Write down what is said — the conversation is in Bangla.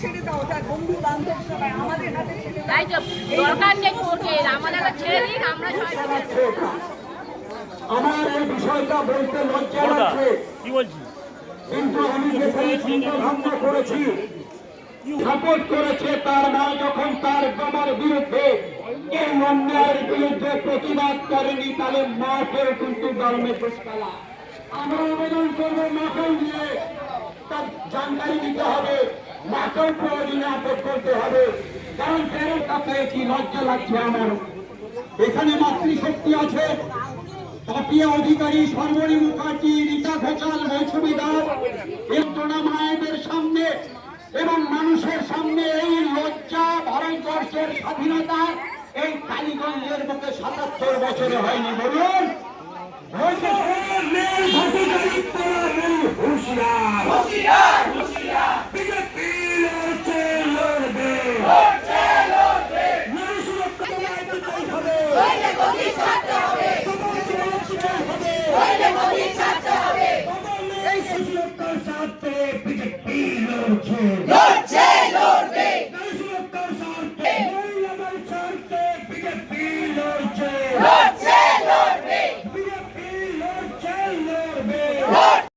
ছেড়ে দাও তার বন্ধু বান্ধব সবাই আমাদের হাতে ছেড়ে তাই তো দরকার নেই কোর্টের আমাদের ছেড়ে দিন আমরা এই বিষয়টা বলতে লজ্জা লাগছে। কি বলছি কিন্তু আমি যেখানে চিন্তা ভাবনা করেছি সাপোর্ট করেছে তার মা যখন তার বাবার বিরুদ্ধে এই অন্যায়ের বিরুদ্ধে প্রতিবাদ করেনি তাহলে মাকেও কিন্তু দলমে পুষ্পালা আমরা আবেদন করব মাকেও নিয়ে তার জানকারি দিতে হবে। মাকেও প্রয়োজনে আটক করতে হবে। কারণ ফেরত কাছে কি লজ্জা লাগছে আমার? এখানে মাতৃশক্তি আছে। পাপিয়া অধিকারী সর্বরী মুখার্জি, রীতা ঘোষাল মৌসুমী দাস যন্ত্রণা মায়েদের সামনে এবং মানুষের সামনে এই লজ্জা ভারতবর্ষের স্বাধীনতা এই কালীগঞ্জের বুকে সাতাত্তর বছরে হয়নি। বলুন Hey, little.